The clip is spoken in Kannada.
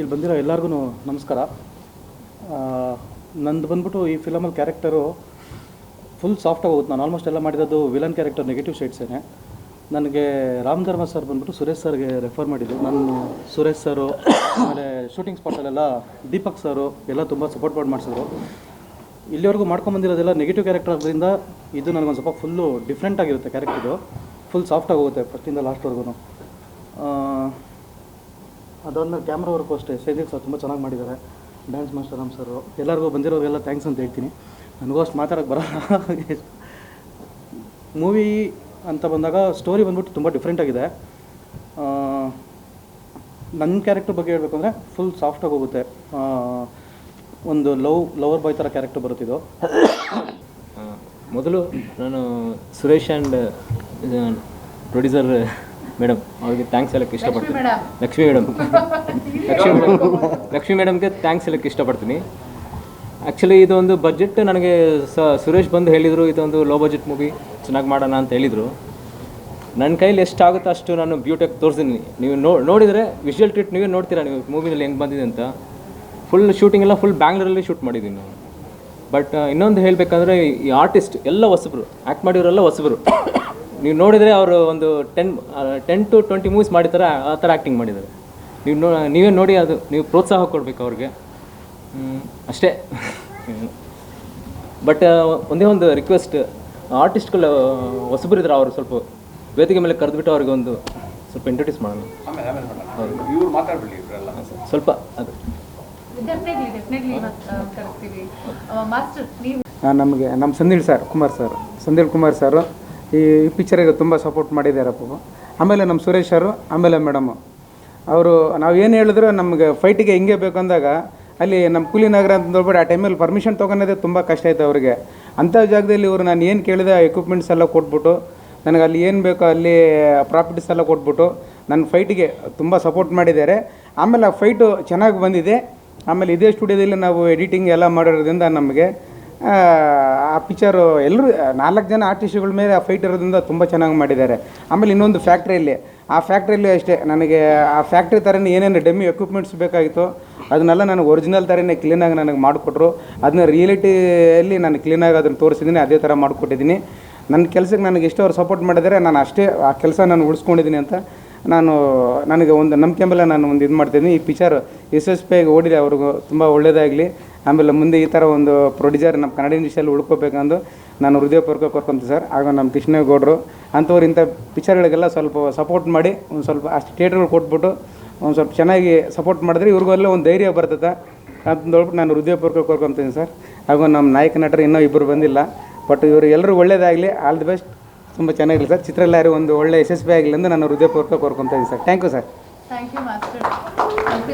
ಇಲ್ಲಿ ಬಂದಿರೋ ಎಲ್ಲರಿಗೂ ನಮಸ್ಕಾರ. ನಂದು ಬಂದ್ಬಿಟ್ಟು ಈ ಫಿಲಮಲ್ಲಿ ಕ್ಯಾರೆಕ್ಟರು ಫುಲ್ ಸಾಫ್ಟ್ ಹೋಗುತ್ತೆ. ನಾನು ಆಲ್ಮೋಸ್ಟ್ ಎಲ್ಲ ಮಾಡಿರೋದು ವಿಲನ್ ಕ್ಯಾರೆಕ್ಟರ್ ನೆಗೆಟಿವ್ ಶೇಡ್ಸೇನೆ ನನಗೆ ರಾಮ್ ಧರ್ಮ ಸರ್ ಬಂದ್ಬಿಟ್ಟು ಸುರೇಶ್ ಸರ್ಗೆ ರೆಫರ್ ಮಾಡಿದ್ದು. ನಾನು ಸುರೇಶ್ ಸರು ಆಮೇಲೆ ಶೂಟಿಂಗ್ ಸ್ಪಾಟಲ್ಲೆಲ್ಲ ದೀಪಕ್ ಸರು ಎಲ್ಲ ತುಂಬ ಸಪೋರ್ಟ್ ಮಾಡಿ ಮಾಡಿಸಿದ್ರು. ಇಲ್ಲಿವರೆಗೂ ಮಾಡ್ಕೊಂಬಂದಿರೋದೆಲ್ಲ ನೆಗೆಟಿವ್ ಕ್ಯಾರೆಕ್ಟರ್ ಆದ್ದರಿಂದ ಇದು ನನಗೊಂದು ಸ್ವಲ್ಪ ಫುಲ್ಲು ಡಿಫ್ರೆಂಟ್ ಆಗಿರುತ್ತೆ ಕ್ಯಾರೆಕ್ಟರು ಫುಲ್ ಸಾಫ್ಟಾಗಿ ಹೋಗುತ್ತೆ ಫಸ್ಟಿಂದ ಲಾಸ್ಟ್ವರೆಗೂ ಅದಾದ್ಮೇಲೆ ಕ್ಯಾಮ್ರಾ ವರ್ಕು ಅಷ್ಟೇ. ಸೇದಿಲ್ ಸರ್ ತುಂಬ ಚೆನ್ನಾಗಿ ಮಾಡಿದ್ದಾರೆ. ಡ್ಯಾನ್ಸ್ ಮಾಸ್ಟರ್ ರಾಮ್ ಸರ್ ಎಲ್ಲರಿಗೂ ಬಂದಿರೋರಿಗೆಲ್ಲ ಥ್ಯಾಂಕ್ಸ್ ಅಂತ ಹೇಳ್ತೀನಿ. ನನಗೂ ಅಷ್ಟು ಮಾತಾಡೋಕ್ಕೆ ಬರಲ್ಲ. ಮೂವಿ ಅಂತ ಬಂದಾಗ ಸ್ಟೋರಿ ಬಂದ್ಬಿಟ್ಟು ತುಂಬ ಡಿಫ್ರೆಂಟಾಗಿದೆ ನನ್ನ ಕ್ಯಾರೆಕ್ಟರ್ ಬಗ್ಗೆ ಹೇಳಬೇಕು ಅಂದರೆ ಫುಲ್ ಸಾಫ್ಟಾಗಿ ಹೋಗುತ್ತೆ. ಒಂದು ಲವ್ ಲವರ್ ಬಾಯ್ ಥರ ಕ್ಯಾರೆಕ್ಟರ್ ಬರುತ್ತಿದ್ದು. ಮೊದಲು ನಾನು ಸುರೇಶ್ ಆ್ಯಂಡ್ ಪ್ರೊಡ್ಯೂಸರ್ ಮೇಡಮ್ ಅವ್ರಿಗೆ ಥ್ಯಾಂಕ್ಸ್ ಹೇಳಕ್ಕೆ ಇಷ್ಟಪಡ್ತೀನಿ. ಲಕ್ಷ್ಮಿ ಮೇಡಮ್. ಲಕ್ಷ್ಮಿ ಮೇಡಮ್ ಲಕ್ಷ್ಮಿ ಮೇಡಮ್ಗೆ ಥ್ಯಾಂಕ್ಸ್ ಹೇಳಕ್ಕೆ ಇಷ್ಟಪಡ್ತೀನಿ. ಆ್ಯಕ್ಚುಲಿ ಇದೊಂದು ಬಜೆಟ್ ನನಗೆ ಸ ಸುರೇಶ್ ಬಂದು ಹೇಳಿದರು ಇದೊಂದು ಲೋ ಬಜೆಟ್ ಮೂವಿ ಚೆನ್ನಾಗಿ ಮಾಡೋಣ ಅಂತ ಹೇಳಿದರು. ನನ್ನ ಕೈಲಿ ಎಷ್ಟಾಗುತ್ತೋ ಅಷ್ಟು ನಾನು ಬ್ಯೂಟಿಯಾಗಿ ತೋರಿಸಿದ್ದೀನಿ ನೀವು ನೋ ನೋಡಿದರೆ ವಿಷುವಲ್ ಟ್ರೀಟ್ ನೀವೇ ನೋಡ್ತೀರಾ ನೀವು ಮೂವಿನಲ್ಲಿ ಹೆಂಗೆ ಬಂದಿದೆ ಅಂತ. ಫುಲ್ ಶೂಟಿಂಗ್ ಎಲ್ಲ ಫುಲ್ ಬ್ಯಾಂಗ್ಳೂರಲ್ಲಿ ಶೂಟ್ ಮಾಡಿದ್ದೀನಿ ನಾನು. ಬಟ್ ಇನ್ನೊಂದು ಹೇಳಬೇಕಂದ್ರೆ ಈ ಆರ್ಟಿಸ್ಟ್ ಎಲ್ಲ ಹೊಸಬರು ಆ್ಯಕ್ಟ್ ಮಾಡಿರೋರೆಲ್ಲ ಹೊಸಬ್ರು. ನೀವು ನೋಡಿದರೆ ಅವರು ಒಂದು ten ten to twenty movies ಮಾಡಿದ್ದಾರೆ ಆ ಥರ ಆ್ಯಕ್ಟಿಂಗ್ ಮಾಡಿದ್ದಾರೆ. ನೀವು ನೋ ನೀವೇ ನೋಡಿ ಅದು ನೀವು ಪ್ರೋತ್ಸಾಹ ಕೊಡಬೇಕು ಅವ್ರಿಗೆ. ಅಷ್ಟೇ. ಬಟ್ ಒಂದೇ ಒಂದು ರಿಕ್ವೆಸ್ಟ್ ಆರ್ಟಿಸ್ಟ್ಗಳು ಹೊಸಬರಿದ್ರೆ ಅವರು ಸ್ವಲ್ಪ ವೇದಿಕೆ ಮೇಲೆ ಕರೆದ್ಬಿಟ್ಟು ಅವ್ರಿಗೆ ಒಂದು ಸ್ವಲ್ಪ ಇಂಟ್ರೊಡ್ಯೂಸ್ ಮಾಡೋಣ. ಇವ್ರು ಮಾತಾಡ್ಬಿಡಿ ಇವರೆಲ್ಲ. ಸ್ವಲ್ಪ ಅದು. ನಮಗೆ ನಮ್ಮ Sandeel sir Kumar sir. Sandeel Kumar sir. ಈ ಪಿಕ್ಚರಿಗೆ ತುಂಬ ಸಪೋರ್ಟ್ ಮಾಡಿದ್ದಾರೆ ಪಾಪ. ಆಮೇಲೆ ನಮ್ಮ ಸುರೇಶ್ ಅವರು, ಆಮೇಲೆ ಮೇಡಮು ಅವರು. ನಾವು ಏನು ಹೇಳಿದ್ರು ನಮಗೆ ಫೈಟಿಗೆ ಹಿಂಗೆ ಬೇಕು ಅಂದಾಗ, ಅಲ್ಲಿ ನಮ್ಮ ಕೂಲಿನಗರ ಅಂತ ನೋಡ್ಬಿಟ್ಟು ಆ ಟೈಮಲ್ಲಿ ಪರ್ಮಿಷನ್ ತೊಗೊಳೋದೇ ತುಂಬ ಕಷ್ಟ ಆಯ್ತು ಅವರಿಗೆ. ಅಂಥ ಜಾಗದಲ್ಲಿ ಇವರು ನಾನು ಏನು ಕೇಳಿದೆ ಎಕ್ವಿಪ್ಮೆಂಟ್ಸ್ ಎಲ್ಲ ಕೊಟ್ಬಿಟ್ಟು, ನನಗೆ ಅಲ್ಲಿ ಏನು ಬೇಕೋ ಅಲ್ಲಿ ಪ್ರಾಪರ್ಟೀಸ್ ಎಲ್ಲ ಕೊಟ್ಬಿಟ್ಟು ನನ್ನ ಫೈಟಿಗೆ ತುಂಬ ಸಪೋರ್ಟ್ ಮಾಡಿದ್ದಾರೆ. ಆಮೇಲೆ ಆ ಫೈಟು ಚೆನ್ನಾಗಿ ಬಂದಿದೆ. ಆಮೇಲೆ ಇದೇ ಸ್ಟುಡಿಯೋದಲ್ಲಿ ನಾವು ಎಡಿಟಿಂಗ್ ಎಲ್ಲ ಮಾಡಿರೋದ್ರಿಂದ ನಮಗೆ ಆ, ಪಿಕ್ಚರು ಎಲ್ಲರೂ ನಾಲ್ಕು ಜನ ಆರ್ಟಿಸ್ಟ್ಗಳ ಮೇಲೆ ಆ ಫೈಟ್ ಇರೋದ್ರಿಂದ ತುಂಬ ಚೆನ್ನಾಗಿ ಮಾಡಿದ್ದಾರೆ. ಆಮೇಲೆ ಇನ್ನೊಂದು ಫ್ಯಾಕ್ಟ್ರಿಯಲ್ಲಿ ಆ ಫ್ಯಾಕ್ಟ್ರಿಯಲ್ಲಿ ಅಷ್ಟೇ ನನಗೆ ಆ ಫ್ಯಾಕ್ಟ್ರಿ ಥರನೇ ಏನೇನು ಡೆಮ್ಮಿ ಎಕ್ವಿಪ್ಮೆಂಟ್ಸ್ ಬೇಕಾಗಿತ್ತು ಅದನ್ನೆಲ್ಲ ನನಗೆ ಒರಿಜಿನಲ್ ಥರನೇ ಕ್ಲೀನಾಗಿ ನನಗೆ ಮಾಡಿಕೊಟ್ರು. ಅದನ್ನ ರಿಯಾಲಿಟಿಯಲ್ಲಿ ನಾನು ಕ್ಲೀನಾಗಿ ಅದನ್ನು ತೋರಿಸಿದ್ದೀನಿ ಅದೇ ಥರ ಮಾಡಿಕೊಟ್ಟಿದ್ದೀನಿ ನನ್ನ ಕೆಲಸಕ್ಕೆ ನನಗೆ ಎಷ್ಟೋ ಅವ್ರು ಸಪೋರ್ಟ್ ಮಾಡಿದರೆ ನಾನು ಅಷ್ಟೇ ಆ ಕೆಲಸ ನಾನು ಉಳಿಸ್ಕೊಂಡಿದ್ದೀನಿ ಅಂತ ನಾನು, ನನಗೆ ಒಂದು ನಂಬಿಕೆ ಮೇಲೆ ನಾನು ಒಂದು ಇದು ಮಾಡ್ತೀನಿ ಈ ಪಿಕ್ಚರ್ ಯಶಸ್ವಿಯಾಗಿ ಓಡಿದೆ, ಅವ್ರಿಗೂ ತುಂಬ ಒಳ್ಳೆಯದಾಗಲಿ ಆಮೇಲೆ ಮುಂದೆ ಈ ಥರ ಒಂದು ಪ್ರೊಡ್ಯೂಸರ್ ನಮ್ಮ ಕನ್ನಡ ಇಂಡಸ್ಟ್ರಿಯಲ್ಲಿ ಉಳ್ಕೋಬೇಕಂದು ನಾನು ಹೃದಯಪೂರ್ವಕ ಕೋರ್ಕೊಂತೀನಿ ಸರ್. ಆಗ ನಮ್ಮ ಕೃಷ್ಣೇಗೌಡರು ಅಂಥವ್ರು ಇಂಥ ಪಿಕ್ಚರ್ಗಳಿಗೆಲ್ಲ ಸ್ವಲ್ಪ ಸಪೋರ್ಟ್ ಮಾಡಿ, ಒಂದು ಸ್ವಲ್ಪ ಅಷ್ಟು ಥಿಯೇಟ್ರ್ಗಳು ಕೊಟ್ಬಿಟ್ಟು ಒಂದು ಸ್ವಲ್ಪ ಚೆನ್ನಾಗಿ ಸಪೋರ್ಟ್ ಮಾಡಿದ್ರೆ ಇವ್ರಿಗೂ ಅಲ್ಲೇ ಒಂದು ಧೈರ್ಯ ಬರ್ತದೆ ಅಂತ ಹೇಳ್ಬಿಟ್ಟು ನಾನು ಹೃದಯಪೂರ್ವಕ ಕೋರ್ಕೊತೀನಿ ಸರ್. ಹಾಗೂ ನಮ್ಮ ನಾಯಕ ನಟರು ಇನ್ನೂ ಇಬ್ಬರು ಬಂದಿಲ್ಲ. ಬಟ್ ಇವರು ಎಲ್ಲರೂ ಒಳ್ಳೇದಾಗಲಿ. All the best. ತುಂಬ ಚೆನ್ನಾಗಿಲ್ಲ ಸರ್. ಚಿತ್ರಲ್ಲಾರಿ ಒಂದು ಒಳ್ಳೆ ಯಶಸ್ವಿ ಆಗಲಿ ಅಂತ ನಾನು ಹೃದಯಪೂರ್ವಕ ಕೋರ್ಕೊತಾ ಇದ್ದೀನಿ sir. Thank you sir thank you master